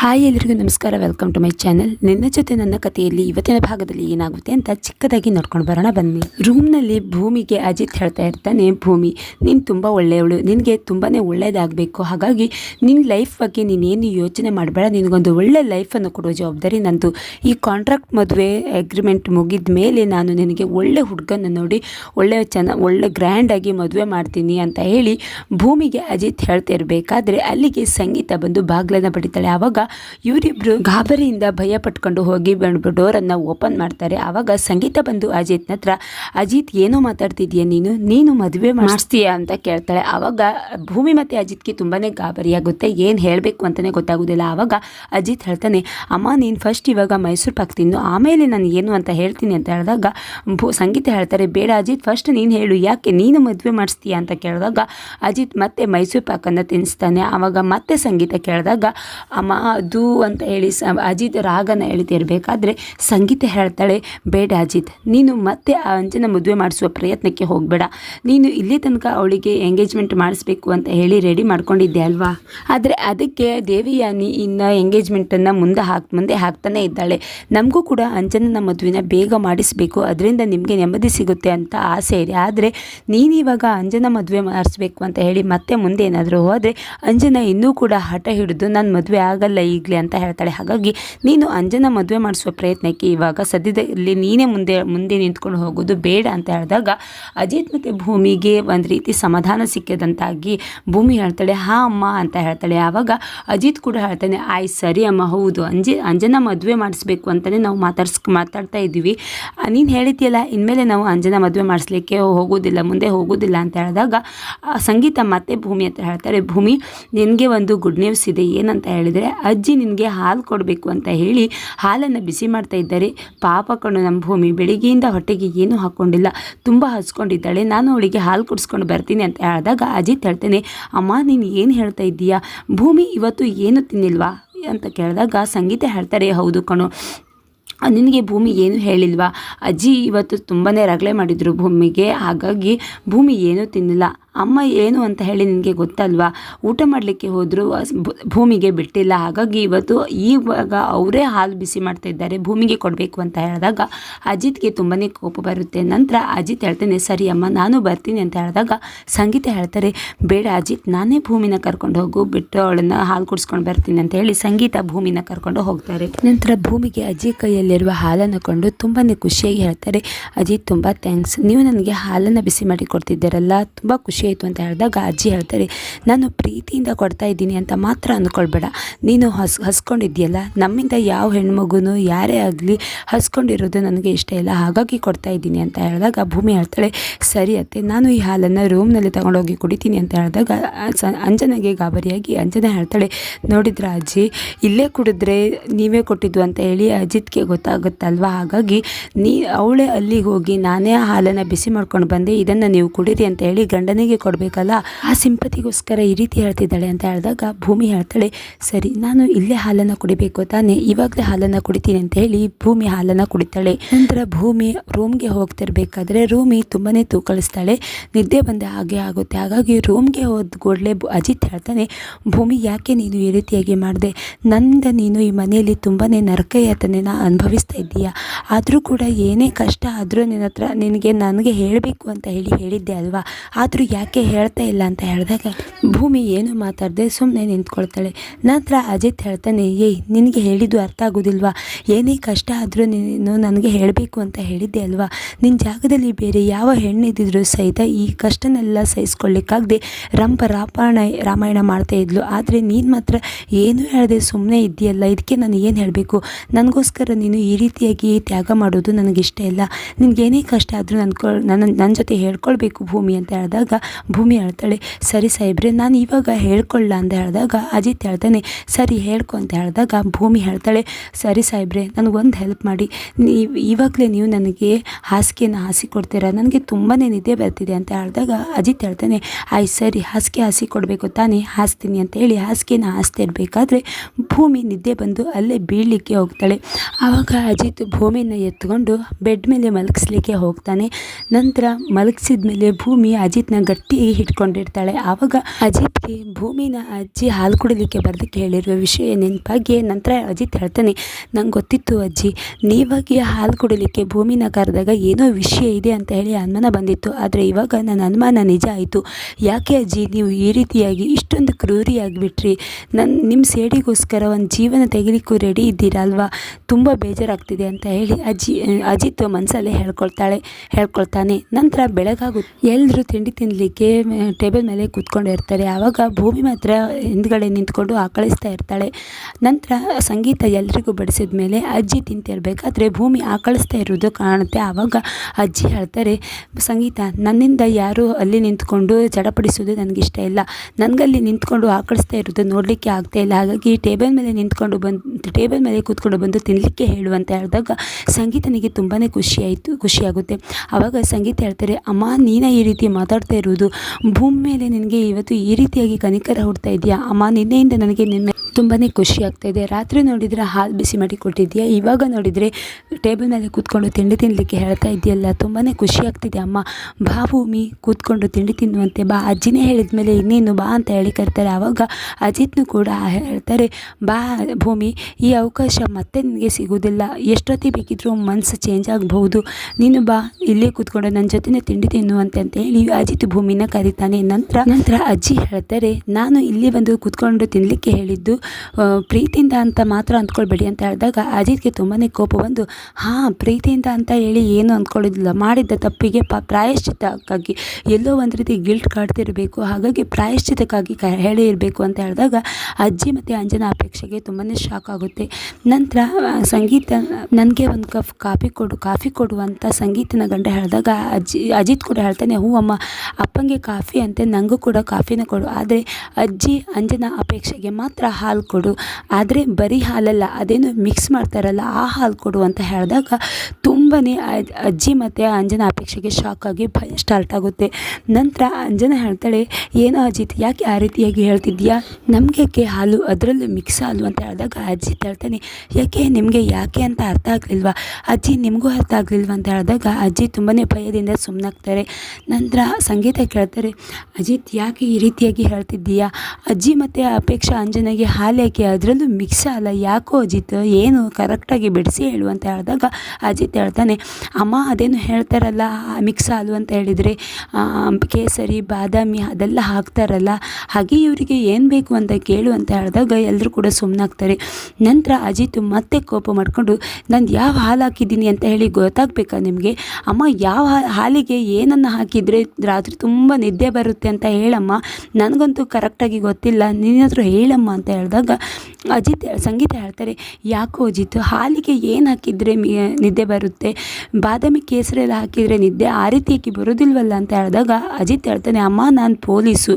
Hi ಎಲ್ರಿಗೂ ನಮಸ್ಕಾರ welcome to my channel ನಿನ್ನ ಜೊತೆ ನನ್ನ ಕಥೆಯಲ್ಲಿ ಇವತ್ತಿನ ಭಾಗದಲ್ಲಿ ಏನಾಗುತ್ತೆ ಅಂತ ಚಿಕ್ಕದಾಗಿ ನೋಡ್ಕೊಂಡು ಬರೋಣ, ಬನ್ನಿ. ರೂಮ್ನಲ್ಲಿ ಭೂಮಿಗೆ ಅಜಿತ್ ಹೇಳ್ತಾ ಇರ್ತಾನೆ, ಭೂಮಿ, ನೀನು ತುಂಬ ಒಳ್ಳೆಯವಳು, ನಿನಗೆ ತುಂಬಾ ಒಳ್ಳೆಯದಾಗಬೇಕು ಹಾಗಾಗಿ ನಿನ್ನ ಲೈಫ್ ಬಗ್ಗೆ ನೀನೇನು ಯೋಚನೆ ಮಾಡಬೇಡ, ನಿನಗೊಂದು ಒಳ್ಳೆ ಲೈಫನ್ನು ಕೊಡುವ ಜವಾಬ್ದಾರಿ ನಂದು. ಈ ಕಾಂಟ್ರಾಕ್ಟ್ ಮದುವೆ ಅಗ್ರಿಮೆಂಟ್ ಮುಗಿದ ಮೇಲೆ ನಾನು ನಿನಗೆ ಒಳ್ಳೆ ಹುಡುಗನ ನೋಡಿ, ಒಳ್ಳೆ ಚೆನ್ನ ಒಳ್ಳೆ ಗ್ರ್ಯಾಂಡಾಗಿ ಮದುವೆ ಮಾಡ್ತೀನಿ ಅಂತ ಹೇಳಿ ಭೂಮಿಗೆ ಅಜಿತ್ ಹೇಳ್ತಾ ಇರಬೇಕಾದ್ರೆ ಅಲ್ಲಿಗೆ ಸಂಗೀತ ಬಂದು ಬಾಗ್ಲನ್ನು ಬಡಿತಾಳೆ. ಆವಾಗ ಇವರಿಬ್ರು ಗಾಬರಿಯಿಂದ ಭಯ ಪಟ್ಕೊಂಡು ಹೋಗಿ ಡೋರನ್ನು ಓಪನ್ ಮಾಡ್ತಾರೆ. ಆವಾಗ ಸಂಗೀತ ಬಂದು ಅಜಿತ್ನ ಹತ್ರ ಅಜಿತ್, ಏನು ಮಾತಾಡ್ತಿದ್ಯಾ ನೀನು? ನೀನು ಮದುವೆ ಮಾಡಿಸ್ತೀಯಾ? ಅಂತ ಕೇಳ್ತಾಳೆ. ಆವಾಗ ಭೂಮಿ ಮತ್ತು ಅಜಿತ್ಗೆ ತುಂಬಾನೇ ಗಾಬರಿಯಾಗುತ್ತೆ. ಏನು ಹೇಳಬೇಕು ಅಂತಲೇ ಗೊತ್ತಾಗೋದಿಲ್ಲ. ಆವಾಗ ಅಜಿತ್ ಹೇಳ್ತಾನೆ, ಅಮ್ಮ, ನೀನು ಫಸ್ಟ್ ಇವಾಗ ಮೈಸೂರು ಪಾಕ್ ತಿನ್ನು. ಆಮೇಲೆ ನಾನು ಏನು ಅಂತ ಹೇಳ್ತೀನಿ ಅಂತ ಹೇಳಿದಾಗ ಭೂ, ಸಂಗೀತ ಹೇಳ್ತಾರೆ, ಬೇಡ ಅಜಿತ್ ಫಸ್ಟ್ ನೀನು ಹೇಳು. ಯಾಕೆ ನೀನು ಮದುವೆ ಮಾಡಿಸ್ತೀಯಾ? ಅಂತ ಕೇಳಿದಾಗ ಅಜಿತ್ ಮತ್ತೆ ಮೈಸೂರು ಪಾಕನ್ನು ತಿನ್ನಿಸ್ತಾನೆ ಆವಾಗ ಮತ್ತೆ ಸಂಗೀತ ಕೇಳಿದಾಗ, ಅಮ್ಮ ಅದು ಅಂತ ಹೇಳಿ ಸ, ಅಜಿತ್ ರಾಗನ ಹೇಳ್ತಿರ್ಬೇಕಾದ್ರೆ ಸಂಗೀತ ಹೇಳ್ತಾಳೆ, ಬೇಡ ಅಜಿತ್, ನೀನು ಮತ್ತೆ ಆ ಅಂಜನ ಮದುವೆ ಮಾಡಿಸುವ ಪ್ರಯತ್ನಕ್ಕೆ ಹೋಗಬೇಡ. ನೀನು ಇಲ್ಲೇ ತನಕ ಅವಳಿಗೆ ಎಂಗೇಜ್ಮೆಂಟ್ ಮಾಡಿಸ್ಬೇಕು ಅಂತ ಹೇಳಿ ರೆಡಿ ಮಾಡ್ಕೊಂಡಿದ್ದೆ ಅಲ್ವಾ? ಆದರೆ ಅದಕ್ಕೆ ದೇವಿಯಾನಿ ಇನ್ನು ಎಂಗೇಜ್ಮೆಂಟನ್ನು ಮುಂದೆ ಹಾಕ್, ಮುಂದೆ ಹಾಕ್ತಾನೆ ಇದ್ದಾಳೆ. ನಮಗೂ ಕೂಡ ಅಂಜನನ ಮದುವೆನ ಬೇಗ ಮಾಡಿಸಬೇಕು. ಅದರಿಂದ ನಿಮಗೆ ನೆಮ್ಮದಿ ಸಿಗುತ್ತೆ ಅಂತ ಆಸೆ ಇದೆ. ಆದರೆ ನೀನಿವಾಗ ಅಂಜನ ಮದುವೆ ಮಾಡಿಸ್ಬೇಕು ಅಂತ ಹೇಳಿ ಮತ್ತೆ ಮುಂದೆ ಏನಾದರೂ ಹೋದರೆ ಅಂಜನ ಇನ್ನೂ ಕೂಡ ಹಠ ಹಿಡಿದು, ನಾನು ಮದುವೆ ಆಗಲ್ಲ ಈಗಲೇ ಅಂತ ಹೇಳ್ತಾಳೆ. ಹಾಗಾಗಿ ನೀನು ಅಂಜನ ಮದುವೆ ಮಾಡಿಸುವ ಪ್ರಯತ್ನಕ್ಕೆ ಇವಾಗ ಸದ್ಯದಲ್ಲಿ ನೀನೇ ಮುಂದೆ ಮುಂದೆ ನಿಂತ್ಕೊಂಡು ಹೋಗೋದು ಬೇಡ ಅಂತ ಹೇಳಿದಾಗ ಅಜಿತ್ ಮತ್ತು ಭೂಮಿಗೆ ಒಂದು ರೀತಿ ಸಮಾಧಾನ ಸಿಕ್ಕಿದಂತಾಗಿ ಭೂಮಿ ಹೇಳ್ತಾಳೆ, ಹಾ ಅಮ್ಮ ಅಂತ ಹೇಳ್ತಾಳೆ. ಆವಾಗ ಅಜಿತ್ ಕೂಡ ಹೇಳ್ತಾನೆ, ಆಯ್, ಸರಿ ಅಮ್ಮ, ಹೌದು. ಅಂಜಿ, ಅಂಜನ ಮದುವೆ ಮಾಡಿಸ್ಬೇಕು ಅಂತಲೇ ನಾವು ಮಾತಾಡ್ಸ್, ಮಾತಾಡ್ತಾ ಇದ್ದೀವಿ. ನೀನು ಹೇಳಿದ್ಯಲ್ಲ, ಇನ್ಮೇಲೆ ನಾವು ಅಂಜನ ಮದುವೆ ಮಾಡಿಸ್ಲಿಕ್ಕೆ ಹೋಗೋದಿಲ್ಲ, ಮುಂದೆ ಹೋಗೋದಿಲ್ಲ ಅಂತ ಹೇಳಿದಾಗ ಸಂಗೀತ ಮತ್ತೆ ಭೂಮಿ ಅಂತ ಹೇಳ್ತಾರೆ, ಭೂಮಿ, ನಿನಗೆ ಒಂದು ಗುಡ್ ನ್ಯೂಸ್ ಇದೆ. ಏನಂತ ಹೇಳಿದರೆ ಅಜ್ಜಿ ನಿನಗೆ ಹಾಲು ಕೊಡಬೇಕು ಅಂತ ಹೇಳಿ ಹಾಲನ್ನು ಬಿಸಿ ಮಾಡ್ತಾ ಇದ್ದಾರೆ. ಪಾಪ ಕಣ್ಣು ನಮ್ಮ ಭೂಮಿ ಬೆಳಿಗ್ಗೆಯಿಂದ ಹೊಟ್ಟೆಗೆ ಏನೂ ಹಾಕ್ಕೊಂಡಿಲ್ಲ. ತುಂಬ ಹಚ್ಕೊಂಡಿದ್ದಾಳೆ ನಾನು ಅವಳಿಗೆ ಹಾಲು ಕುಡಿಸ್ಕೊಂಡು ಬರ್ತೀನಿ ಅಂತ ಹೇಳಿದಾಗ ಅಜ್ಜಿ ಹೇಳ್ತೇನೆ, ಅಮ್ಮ, ನೀನು ಏನು ಹೇಳ್ತಾ ಇದ್ದೀಯಾ? ಭೂಮಿ ಇವತ್ತು ಏನು ತಿನ್ನಿಲ್ವಾ? ಅಂತ ಕೇಳಿದಾಗ ಸಂಗೀತ ಹೇಳ್ತಾರೆ, ಹೌದು ಕಣು, ನಿನಗೆ ಭೂಮಿ ಏನು ಹೇಳಿಲ್ವಾ? ಅಜ್ಜಿ ಇವತ್ತು ತುಂಬಾ ರಗಳೆ ಮಾಡಿದರು ಭೂಮಿಗೆ. ಹಾಗಾಗಿ ಭೂಮಿ ಏನೂ ತಿನ್ನಿಲ್ಲ. ಅಮ್ಮ ಏನು ಅಂತ ಹೇಳಿ ನಿನಗೆ ಗೊತ್ತಲ್ವಾ? ಊಟ ಮಾಡಲಿಕ್ಕೆ ಹೋದರೂ ಭೂಮಿಗೆ ಬಿಟ್ಟಿಲ್ಲ. ಹಾಗಾಗಿ ಇವತ್ತು ಈವಾಗ ಅವರೇ ಹಾಲು ಬಿಸಿ ಮಾಡ್ತಾ ಇದ್ದಾರೆ. ಭೂಮಿಗೆ ಕೊಡಬೇಕು ಅಂತ ಹೇಳಿದಾಗ ಅಜಿತ್ಗೆ ತುಂಬಾ ಕೋಪ ಬರುತ್ತೆ. ನಂತರ ಅಜಿತ್ ಹೇಳ್ತೇನೆ, ಸರಿ ಅಮ್ಮ, ನಾನು ಬರ್ತೀನಿ ಅಂತ ಹೇಳಿದಾಗ ಸಂಗೀತ ಹೇಳ್ತಾರೆ, ಬೇಡ ಅಜಿತ್, ನಾನೇ ಭೂಮಿನ ಕರ್ಕೊಂಡು ಹೋಗು, ಬಿಟ್ಟು ಅವಳನ್ನು ಹಾಲು ಕುಡಿಸ್ಕೊಂಡು ಬರ್ತೀನಿ ಅಂತ ಹೇಳಿ ಸಂಗೀತ ಭೂಮಿನ ಕರ್ಕೊಂಡು ಹೋಗ್ತಾರೆ. ನಂತರ ಭೂಮಿಗೆ ಅಜ್ಜಿ ಕೈಯಲ್ಲಿರುವ ಹಾಲನ್ನು ಕೊಂಡು ತುಂಬಾ ಖುಷಿಯಾಗಿ ಹೇಳ್ತಾರೆ, ಅಜಿತ್, ತುಂಬ ಥ್ಯಾಂಕ್ಸ್ ನೀವು ನನಗೆ ಹಾಲನ್ನು ಬಿಸಿ ಮಾಡಿ ಕೊಡ್ತಿದ್ದೀರಲ್ಲ? ತುಂಬ ಖುಷಿ ಆಯಿತು ಅಂತ ಹೇಳಿದಾಗ ಅಜ್ಜಿ ಹೇಳ್ತಾರೆ, ನಾನು ಪ್ರೀತಿಯಿಂದ ಕೊಡ್ತಾ ಇದ್ದೀನಿ ಅಂತ ಮಾತ್ರ ಅಂದ್ಕೊಳ್ಬೇಡ ನೀನು ಹಸ್, ಹಸ್ಕೊಂಡಿದ್ದೀಯಲ್ಲ, ನಮ್ಮಿಂದ ಯಾವ ಹೆಣ್ಮಗುನು ಯಾರೇ ಆಗಲಿ ಹಸ್ಕೊಂಡಿರೋದು ನನಗೆ ಇಷ್ಟ ಇಲ್ಲ, ಹಾಗಾಗಿ ಕೊಡ್ತಾ ಇದ್ದೀನಿ ಅಂತ ಹೇಳಿದಾಗ ಭೂಮಿ ಹೇಳ್ತಾಳೆ, ಸರಿ ಅತ್ತೆ, ನಾನು ಈ ಹಾಲನ್ನು ರೂಮ್ನಲ್ಲಿ ತಗೊಂಡೋಗಿ ಕುಡಿತೀನಿ ಅಂತ ಹೇಳಿದಾಗ ಅಂಜನೆಗೆ ಗಾಬರಿಯಾಗಿ ಅಂಜನ ಹೇಳ್ತಾಳೆ, ನೋಡಿದ್ರ ಅಜ್ಜಿ, ಇಲ್ಲೇ ಕುಡಿದ್ರೆ ನೀವೇ ಕೊಟ್ಟಿದ್ದು ಅಂತ ಹೇಳಿ ಅಜಿತ್ಗೆ ಗೊತ್ತಾಗುತ್ತಲ್ವ? ಹಾಗಾಗಿ ನೀ, ಅವಳೇ ಅಲ್ಲಿಗೆ ಹೋಗಿ ನಾನೇ ಹಾಲನ್ನು ಬಿಸಿ ಮಾಡ್ಕೊಂಡು ಬಂದೆ, ಇದನ್ನು ನೀವು ಕುಡೀರಿ ಅಂತ ಹೇಳಿ ಗಂಡನಿಗೆ ಕೊಡಬೇಕಲ್ಲ? ಆ ಸಿಂಪತಿಗೋಸ್ಕರ ಈ ರೀತಿ ಹೇಳ್ತಿದ್ದಾಳೆ ಅಂತ ಹೇಳಿದಾಗ ಭೂಮಿ ಹೇಳ್ತಾಳೆ, ಸರಿ, ನಾನು ಇಲ್ಲೇ ಹಾಲನ್ನು ಕುಡಿಬೇಕು ತಾನೇ, ಇವಾಗಲೇ ಹಾಲನ್ನು ಕುಡಿತೀನಿ ಅಂತ ಹೇಳಿ ಭೂಮಿ ಹಾಲನ್ನು ಕುಡಿತಾಳೆ. ನಂತರ ಭೂಮಿ ರೂಮ್ಗೆ ಹೋಗ್ತಿರ್ಬೇಕಾದ್ರೆ ರೂಮಿ ತುಂಬಾ ತೂಕಳಿಸ್ತಾಳೆ. ನಿದ್ದೆ ಬಂದ ಹಾಗೆ ಆಗುತ್ತೆ. ಹಾಗಾಗಿ ರೂಮ್ಗೆ ಹೋದ ಕೂಡಲೇ ಅಜಿತ್ ಹೇಳ್ತಾನೆ, ಭೂಮಿ ಯಾಕೆ ನೀನು ಈ ರೀತಿಯಾಗಿ ಮಾಡಿದೆ? ನನ್ನಿಂದ ನೀನು ಈ ಮನೆಯಲ್ಲಿ ತುಂಬಾ ನರಕ ಅನುಭವಿಸ್ತಾ ಇದ್ದೀಯಾ? ಆದರೂ ಕೂಡ ಏನೇ ಕಷ್ಟ ಆದರೂ ನಿನ್ನ ಹತ್ರ ನಿನಗೆ ನನಗೆ ಹೇಳಬೇಕು ಅಂತ ಹೇಳಿ ಹೇಳಿದ್ದೆ ಅಲ್ವಾ? ಆದರೂ ಯಾಕೆ ಹೇಳ್ತಾ ಇಲ್ಲ ಅಂತ ಹೇಳಿದಾಗ ಭೂಮಿ ಏನು ಮಾತಾಡದೆ ಸುಮ್ಮನೆ ನಿಂತ್ಕೊಳ್ತಾಳೆ. ನಂತರ ಅಜಿತ್ ಹೇಳ್ತಾನೆ, ಏಯ್, ನಿನಗೆ ಹೇಳಿದ್ದು ಅರ್ಥ ಆಗೋದಿಲ್ವಾ? ಏನೇ ಕಷ್ಟ ಆದರೂ ನೀನು ನನಗೆ ಹೇಳಬೇಕು ಅಂತ ಹೇಳಿದ್ದೆ ಅಲ್ವಾ? ನಿನ್ನ ಜಾಗದಲ್ಲಿ ಬೇರೆ ಯಾವ ಹೆಣ್ಣಿದ್ದಿದ್ರು ಸಹಿತ ಈ ಕಷ್ಟನೆಲ್ಲ ಸಹಿಸ್ಕೊಳ್ಳಿಕ್ಕಾಗದೆ ರಂಪ ರಾಪಾಯಣ ರಾಮಾಯಣ ಮಾಡ್ತಾ ಇದ್ಲು. ಆದರೆ ನೀನು ಮಾತ್ರ ಏನೂ ಹೇಳದೆ ಸುಮ್ಮನೆ ಇದೆಯಲ್ಲ ಇದಕ್ಕೆ ನಾನು ಏನು ಹೇಳಬೇಕು? ನನಗೋಸ್ಕರ ನೀನು ಈ ರೀತಿಯಾಗಿ ತ್ಯಾಗ ಮಾಡೋದು ನನಗಿಷ್ಟ ಇಲ್ಲ. ನಿನಗೇನೇ ಕಷ್ಟ ಆದರೂ ನನ್ನ ನನ್ನ ನನ್ನ ಜೊತೆ ಹೇಳ್ಕೊಳ್ಬೇಕು ಭೂಮಿ ಅಂತ ಹೇಳಿದಾಗ ಭೂಮಿ ಹೇಳ್ತಾಳೆ, ಸರಿ ಸಾಹೇಬ್ರೆ, ನಾನು ಇವಾಗ ಹೇಳ್ಕೊಳ್ಳ ಅಂತ ಹೇಳಿದಾಗ ಅಜಿತ್ ಹೇಳ್ತಾನೆ, ಸರಿ ಹೇಳ್ಕೊ ಅಂತ ಹೇಳಿದಾಗ ಭೂಮಿ ಹೇಳ್ತಾಳೆ, ಸರಿ ಸಾಹೇಬ್ರೆ ನನಗೊಂದು ಹೆಲ್ಪ್ ಮಾಡಿ. ನೀವು ಇವಾಗಲೇ ನೀವು ನನಗೆ ಹಾಸಿಗೆನ ಹಾಸಿ ಕೊಡ್ತೀರಾ ನನಗೆ ತುಂಬಾ ನಿದ್ದೆ ಬರ್ತಿದೆ ಅಂತ ಹೇಳಿದಾಗ ಅಜಿತ್ ಹೇಳ್ತಾನೆ ಆಯ್ತು ಸರಿ, ಹಾಸಿಗೆ ಹಾಸಿ ಕೊಡಬೇಕು ತಾನೇ, ಹಾಸ್ತೀನಿ ಅಂತ ಹೇಳಿ ಹಾಸಿಗೆನ ಹಾಸ್ತಿರ್ಬೇಕಾದ್ರೆ ಭೂಮಿ ನಿದ್ದೆ ಬಂದು ಅಲ್ಲೇ ಬೀಳಲಿಕ್ಕೆ ಹೋಗ್ತಾಳೆ. ಆವಾಗ ಅಜಿತ್ ಭೂಮಿನ ಎತ್ಕೊಂಡು ಬೆಡ್ ಮೇಲೆ ಮಲಗಿಸ್ಲಿಕ್ಕೆ ಹೋಗ್ತಾನೆ. ನಂತರ ಮಲಗಿಸಿದ ಮೇಲೆ ಭೂಮಿ ಅಜಿತ್ನ ಗಟ್ಟಿ ಹಿಡ್ಕೊಂಡಿರ್ತಾಳೆ. ಆವಾಗ ಅಜಿತ್ಗೆ ಭೂಮಿನ ಅಜ್ಜಿ ಹಾಲು ಕುಡಿಲಿಕ್ಕೆ ಬರೋದಕ್ಕೆ ಹೇಳಿರುವ ವಿಷಯ ನೆನಪಾಗಿ ನಂತರ ಅಜಿತ್ ಹೇಳ್ತಾನೆ, ನಂಗೆ ಗೊತ್ತಿತ್ತು ಅಜ್ಜಿ, ನೀವಾಗಿ ಹಾಲು ಕುಡಿಲಿಕ್ಕೆ ಭೂಮಿನ ಕರೆದಾಗ ಏನೋ ವಿಷಯ ಇದೆ ಅಂತ ಹೇಳಿ ಅನುಮಾನ ಬಂದಿತ್ತು. ಆದರೆ ಇವಾಗ ನನ್ನ ಅನುಮಾನ ನಿಜ ಆಯಿತು. ಯಾಕೆ ಅಜ್ಜಿ, ನೀವು ಈ ರೀತಿಯಾಗಿ ಇಷ್ಟೊಂದು ಕ್ರೂರಿಯಾಗಿಬಿಟ್ರಿ? ನನ್ನ ನಿಮ್ಮ ಸೇಡಿಗೋಸ್ಕರ ಒಂದು ಜೀವನ ತೆಗಿಲಿಕ್ಕೂ ರೆಡಿ ಇದ್ದೀರಾ ಅಲ್ವಾ ತುಂಬ ಬೇಜಾರಾಗ್ತಿದೆ ಅಂತ ಹೇಳಿ ಅಜ್ಜಿ ಅಜಿತ್ ಮನಸ್ಸಲ್ಲೇ ಹೇಳ್ಕೊಳ್ತಾಳೆ, ಹೇಳ್ಕೊಳ್ತಾನೆ. ನಂತರ ಬೆಳಗಾಗುತ್ತೆ ಎಲ್ಲರೂ ತಿಂಡಿ ತಿನ್ನಲಿಕ್ಕೆ ಟೇಬಲ್ ಮೇಲೆ ಕೂತ್ಕೊಂಡಿರ್ತಾರೆ ಆವಾಗ ಭೂಮಿ ಮಾತ್ರ ಹಿಂದ್ಗಡೆ ನಿಂತ್ಕೊಂಡು ಆಕಳಿಸ್ತಾ ಇರ್ತಾಳೆ. ನಂತರ ಸಂಗೀತ ಎಲ್ರಿಗೂ ಬಡಿಸಿದ ಮೇಲೆ ಅಜ್ಜಿ ತಿಂತಿರ್ಬೇಕಾದ್ರೆ ಭೂಮಿ ಆಕಳಿಸ್ತಾ ಇರೋದು ಕಾಣುತ್ತೆ. ಆವಾಗ ಅಜ್ಜಿ ಹೇಳ್ತಾರೆ, ಸಂಗೀತ, ನನ್ನಿಂದ ಯಾರು ಅಲ್ಲಿ ನಿಂತ್ಕೊಂಡು ಚಡಪಡಿಸೋದು ನನಗಿಷ್ಟ ಇಲ್ಲ. ನನಗಲ್ಲಿ ನಿಂತ್ಕೊಂಡು ಆಕಳಿಸ್ತಾ ಇರೋದು ನೋಡಲಿಕ್ಕೆ ಆಗ್ತಾ ಇಲ್ಲ. ಹಾಗಾಗಿ ಟೇಬಲ್ ಮೇಲೆ ನಿಂತ್ಕೊಂಡು ಬಂದು, ಟೇಬಲ್ ಮೇಲೆ ಕೂತ್ಕೊಂಡು ಬಂದು ತಿನ್ನಲಿಕ್ಕೆ ಹೇಳು ಅಂತ ಹೇಳಿದಾಗ ಸಂಗೀತನಿಗೆ ತುಂಬಾ ಖುಷಿಯಾಯಿತು, ಖುಷಿಯಾಗುತ್ತೆ. ಆವಾಗ ಸಂಗೀತ ಹೇಳ್ತಾರೆ, ಅಮ್ಮ, ನೀನ ಈ ರೀತಿ ಮಾತಾಡ್ತಾ ಇರೋದು? ಭೂಮಿ ಮೇಲೆ ನಿನಗೆ ಇವತ್ತು ಈ ರೀತಿಯಾಗಿ ಕನಿಕರ ಹುಡ್ತಾ ಇದೆಯಾ? ಅಮ್ಮ, ನಿನ್ನೆಯಿಂದ ನನಗೆ ನಿನ್ನೆ ತುಂಬಾ ಖುಷಿ ಆಗ್ತಾಯಿದೆ ರಾತ್ರಿ ನೋಡಿದರೆ ಹಾಲು ಬಿಸಿ ಮಾಡಿ ಕೊಟ್ಟಿದ್ಯಾ ಇವಾಗ ನೋಡಿದರೆ ಟೇಬಲ್ ಮೇಲೆ ಕೂತ್ಕೊಂಡು ತಿಂಡಿ ತಿನ್ನಲಿಕ್ಕೆ ಹೇಳ್ತಾ ಇದೆಯಲ್ಲ? ತುಂಬಾ ಖುಷಿ ಆಗ್ತಿದೆ ಅಮ್ಮ. ಬಾ ಭೂಮಿ ಕೂತ್ಕೊಂಡು ತಿಂಡಿ ತಿನ್ನುವಂತೆ ಬಾ. ಅಜ್ಜಿನೇ ಹೇಳಿದ ಮೇಲೆ ಇನ್ನೇನು ಬಾ ಅಂತ ಹೇಳಿ ಕರ್ತಾರೆ. ಆವಾಗ ಅಜಿತ್ನು ಕೂಡ ಹೇಳ್ತಾರೆ, ಬಾ ಭೂಮಿ, ಈ ಅವಕಾಶ ಮತ್ತೆ ನಿನಗೆ ಸಿಗೋದಿಲ್ಲ ಎಷ್ಟೊತ್ತಿ ಬೇಕಿದ್ರೂ ಮನಸ್ಸು ಚೇಂಜ್ ಆಗಬಹುದು. ನೀನು ಬಾ, ಇಲ್ಲೇ ಕೂತ್ಕೊಂಡು ನನ್ನ ಜೊತೆನೇ ತಿಂಡಿ ತಿನ್ನುವಂತೆ ಅಂತ ಹೇಳಿ ಅಜಿತ್ ಭೂಮಿನ ಕರೀತಾನೆ. ನಂತರ ನಂತರ ಅಜ್ಜಿ ಹೇಳ್ತಾರೆ, ನಾನು ಇಲ್ಲಿ ಬಂದು ಕೂತ್ಕೊಂಡು ತಿನ್ನಲಿಕ್ಕೆ ಹೇಳಿದ್ದು ಪ್ರೀತಿಯಿಂದ ಅಂತ ಮಾತ್ರ ಅಂದ್ಕೊಳ್ಬೇಡಿ ಅಂತ ಹೇಳಿದಾಗ ಅಜಿತ್ಗೆ ತುಂಬಾ ಕೋಪ ಬಂದು, ಹಾಂ, ಪ್ರೀತಿಯಿಂದ ಅಂತ ಹೇಳಿ ಏನು ಅಂದ್ಕೊಳ್ಳೋದಿಲ್ಲ. ಮಾಡಿದ್ದ ತಪ್ಪಿಗೆ ಪ ಪ್ರಾಯಶ್ಚಿತ್ತಕ್ಕಾಗಿ ಎಲ್ಲೋ ಒಂದು ರೀತಿ ಗಿಲ್ಟ್ ಕಾಡ್ತಿರಬೇಕು. ಹಾಗಾಗಿ ಪ್ರಾಯಶ್ಚಿತಕ್ಕಾಗಿ ಕ, ಹೇಳಿ ಇರಬೇಕು ಅಂತ ಹೇಳಿದಾಗ ಅಜ್ಜಿ ಮತ್ತು ಅಂಜನಾ ಅಪೇಕ್ಷೆಗೆ ತುಂಬಾ ಶಾಕ್ ಆಗುತ್ತೆ. ನಂತರ ಸಂಗೀತ, ನನಗೆ ಒಂದು ಕಪ್ ಕಾಫಿ ಕೊಡು, ಕಾಫಿ ಕೊಡುವಂಥ ಸಂಗೀತನ ಗಂಡ ಹೇಳಿದಾಗ ಅಜ್ಜಿ, ಅಜಿತ್ ಕೂಡ ಹೇಳ್ತಾನೆ ಹ್ಞೂ ಅಮ್ಮ, ಅಪ್ಪಂಗೆ ಕಾಫಿ ಅಂತೆ ನನಗೂ ಕೂಡ ಕಾಫಿನ ಕೊಡು. ಆದರೆ ಅಜ್ಜಿ, ಅಂಜನಾ ಅಪೇಕ್ಷೆಗೆ ಮಾತ್ರ ಹಾಲು ಕೊಡು. ಆದರೆ ಬರೀ ಹಾಲಲ್ಲ, ಅದೇನು ಮಿಕ್ಸ್ ಮಾಡ್ತಾರಲ್ಲ, ಆ ಹಾಲು ಕೊಡು ಅಂತ ಹೇಳಿದಾಗ ತುಂಬಾ ಅಜ್ಜಿ ಮತ್ತು ಅಂಜನ ಅಪೇಕ್ಷೆಗೆ ಶಾಕ್ ಆಗಿ ಭಯ ಸ್ಟಾರ್ಟ್ ಆಗುತ್ತೆ. ನಂತರ ಅಂಜನ ಹೇಳ್ತಾಳೆ, ಏನೋ ಅಜಿತ್, ಯಾಕೆ ಆ ರೀತಿಯಾಗಿ ಹೇಳ್ತಿದ್ಯಾ ನಮಗೆ ಹಾಲು, ಅದರಲ್ಲೂ ಮಿಕ್ಸ್ ಹಾಲು ಅಂತ ಹೇಳಿದಾಗ ಅಜ್ಜಿ ಹೇಳ್ತಾನೆ, ಯಾಕೆ, ನಿಮಗೆ ಯಾಕೆ ಅಂತ ಅರ್ಥ ಆಗಲಿಲ್ವಾ? ಅಜ್ಜಿ, ನಿಮಗೂ ಅರ್ಥ ಆಗಲಿಲ್ವಾ? ಅಂತ ಹೇಳಿದಾಗ ಅಜ್ಜಿ ತುಂಬಾ ಭಯದಿಂದ ಸುಮ್ಮನಾಗ್ತಾರೆ ನಂತರ ಸಂಗೀತ ಕೇಳ್ತಾರೆ, ಅಜಿತ್, ಯಾಕೆ ಈ ರೀತಿಯಾಗಿ ಹೇಳ್ತಿದ್ದೀಯಾ? ಅಜ್ಜಿ ಮತ್ತು ಅಪೇಕ್ಷಾ ಅಂಜನಾಗೆ ಹಾಲು ಹಾಕಿ ಅದರಲ್ಲೂ ಮಿಕ್ಸ್ ಅಲ್ಲ, ಯಾಕೋ ಅಜಿತ್, ಏನು ಕರೆಕ್ಟಾಗಿ ಬಿಡಿಸಿ ಹೇಳು ಅಂತ ಹೇಳಿದಾಗ ಅಜಿತ್ ಹೇಳ್ತಾನೆ, ಅಮ್ಮ, ಅದೇನು ಹೇಳ್ತಾರಲ್ಲ ಮಿಕ್ಸ್ ಹಾಲು ಅಂತ ಹೇಳಿದರೆ ಕೇಸರಿ, ಬಾದಾಮಿ ಅದೆಲ್ಲ ಹಾಕ್ತಾರಲ್ಲ, ಹಾಗೆ ಇವರಿಗೆ ಏನು ಬೇಕು ಅಂತ ಕೇಳು ಅಂತ ಹೇಳಿದಾಗ ಎಲ್ಲರೂ ಕೂಡ ಸುಮ್ಮನಾಗ್ತಾರೆ ನಂತರ ಅಜಿತ್ ಮತ್ತೆ ಕೋಪ ಮಾಡಿಕೊಂಡು ನಾನು ಯಾವ ಹಾಲು ಹಾಕಿದ್ದೀನಿ ಅಂತ ಹೇಳಿ ಗೊತ್ತಾಗಬೇಕಾ ನಿಮಗೆ? ಅಮ್ಮ, ಯಾವ ಹಾಲಿಗೆ ಏನನ್ನು ಹಾಕಿದರೆ ರಾತ್ರಿ ತುಂಬ ನಿದ್ದೆ ಬರುತ್ತೆ ಅಂತ ಹೇಳಮ್ಮ. ನನಗಂತೂ ಕರೆಕ್ಟಾಗಿ ಗೊತ್ತಿಲ್ಲ ನಿನ್ನತ್ರ ಹೇಳಮ್ಮ ಅಂತ ಹೇಳಿದಾಗ ಅಜಿತ್ ಸಂಗೀತ ಹೇಳ್ತಾರೆ, ಯಾಕೋ ಅಜಿತ್, ಹಾಲಿಗೆ ಏನು ಹಾಕಿದರೆ ನಿದ್ದೆ ಬರುತ್ತೆ? ಬಾದಾಮಿ ಕೇಸರಿ ಹಾಕಿದರೆ ನಿದ್ದೆ ಆ ರೀತಿಯಾಗಿ ಬರೋದಿಲ್ವಲ್ಲ? ಅಂತ ಹೇಳಿದಾಗ ಅಜಿತ್ ಹೇಳ್ತಾನೆ, ಅಮ್ಮ, ನಾನು ಪೊಲೀಸು.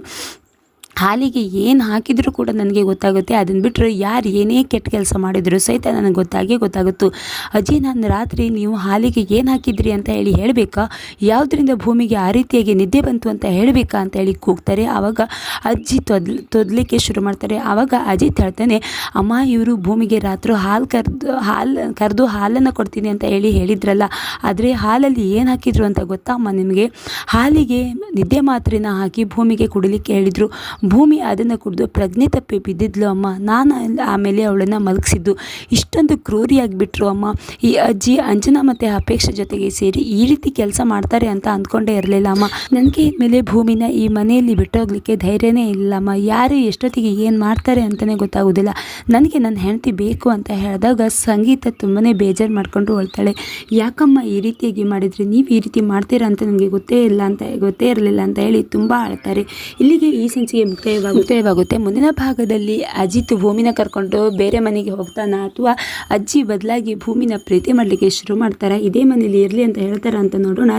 ಹಾಲಿಗೆ ಏನು ಹಾಕಿದರೂ ಕೂಡ ನನಗೆ ಗೊತ್ತಾಗುತ್ತೆ. ಅದನ್ನು ಬಿಟ್ಟರೆ ಯಾರು ಏನೇ ಕೆಟ್ಟ ಕೆಲಸ ಮಾಡಿದರೂ ಸಹಿತ ನನಗೆ ಗೊತ್ತಾಗೇ ಗೊತ್ತಾಗುತ್ತೋ. ಅಜ್ಜಿ ನಾನು ರಾತ್ರಿ ನೀವು ಹಾಲಿಗೆ ಏನು ಹಾಕಿದ್ರಿ ಅಂತ ಹೇಳಿ ಹೇಳಬೇಕಾ? ಯಾವುದರಿಂದ ಭೂಮಿಗೆ ಆ ರೀತಿಯಾಗಿ ನಿದ್ದೆ ಬಂತು ಅಂತ ಹೇಳಬೇಕಾ ಅಂತ ಹೇಳಿ ಕೂಗ್ತಾರೆ. ಆವಾಗ ಅಜ್ಜಿ ತೊದ್ಲು ತೊದಲಿಕ್ಕೆ ಶುರು ಮಾಡ್ತಾರೆ. ಆವಾಗ ಅಜ್ಜಿ ಹೇಳ್ತಾನೆ, ಅಮ್ಮ, ಇವರು ಭೂಮಿಗೆ ರಾತ್ರಿ ಹಾಲು ಕರೆದು ಹಾಲು, ಕರೆದು ಹಾಲನ್ನು ಕೊಡ್ತೀನಿ ಅಂತ ಹೇಳಿ ಹೇಳಿದ್ರಲ್ಲ. ಆದರೆ ಹಾಲಲ್ಲಿ ಏನು ಹಾಕಿದ್ರು ಅಂತ ಗೊತ್ತಾ ಅಮ್ಮ ನಿಮಗೆ? ಹಾಲಿಗೆ ನಿದ್ದೆ ಮಾತ್ರೆನ ಹಾಕಿ ಭೂಮಿಗೆ ಕುಡಿಲಿಕ್ಕೆ ಹೇಳಿದರು. ಭೂಮಿ ಅದನ್ನು ಕುಡಿದು ಪ್ರಜ್ಞೆ ತಪ್ಪಿ ಬಿದ್ದಿದ್ಲು ಅಮ್ಮ. ನಾನು ಆಮೇಲೆ ಅವಳನ್ನು ಮಲಗಿಸಿದ್ದು. ಇಷ್ಟೊಂದು ಕ್ರೂರಿಯಾಗಿಬಿಟ್ರು ಅಮ್ಮ. ಈ ಅಜ್ಜಿ, ಅಂಜನಾ ಮತ್ತು ಅಪೇಕ್ಷೆ ಜೊತೆಗೆ ಸೇರಿ ಈ ರೀತಿ ಕೆಲಸ ಮಾಡ್ತಾರೆ ಅಂತ ಅಂದ್ಕೊಂಡೇ ಇರಲಿಲ್ಲ ಅಮ್ಮ. ನನಗೆ ಇದ್ಮೇಲೆ ಭೂಮಿನ ಈ ಮನೆಯಲ್ಲಿ ಬಿಟ್ಟೋಗ್ಲಿಕ್ಕೆ ಧೈರ್ಯನೇ ಇಲ್ಲಮ್ಮ ಯಾರು ಎಷ್ಟೊತ್ತಿಗೆ ಏನು ಮಾಡ್ತಾರೆ ಅಂತಲೇ ಗೊತ್ತಾಗೋದಿಲ್ಲ. ನನಗೆ ನನ್ನ ಹೆಂಡತಿ ಬೇಕು ಅಂತ ಹೇಳಿದಾಗ ಸಂಗೀತ ತುಂಬಾ ಬೇಜಾರು ಮಾಡಿಕೊಂಡು ಹೊಳ್ತಾಳೆ ಯಾಕಮ್ಮ ಈ ರೀತಿಯಾಗಿ ಮಾಡಿದರೆ? ನೀವು ಈ ರೀತಿ ಮಾಡ್ತೀರಾ ಅಂತ ನನಗೆ ಗೊತ್ತೇ ಇಲ್ಲ ಅಂತ, ಗೊತ್ತೇ ಇರಲಿಲ್ಲ ಅಂತ ಹೇಳಿ ತುಂಬ ಅಳ್ತಾರೆ. ಇಲ್ಲಿಗೆ ಈ ಮುಕ್ತಾಯವಾಗ ಮುಕ್ತಾಯವಾಗುತ್ತೆ. ಮುಂದಿನ ಭಾಗದಲ್ಲಿ ಅಜಿತ್ ಭೂಮಿನ ಕರ್ಕೊಂಡು ಬೇರೆ ಮನೆಗೆ ಹೋಗ್ತಾನ ಅಥವಾ ಅಜ್ಜಿ ಬದಲಾಗಿ ಭೂಮಿನ ಪ್ರೀತಿ ಮಾಡಲಿಕ್ಕೆ ಶುರು ಮಾಡ್ತಾರಾ? ಇದೇ ಮನೇಲಿ ಇರಲಿ ಅಂತ ಹೇಳ್ತಾರ ಅಂತ ನೋಡೋಣ.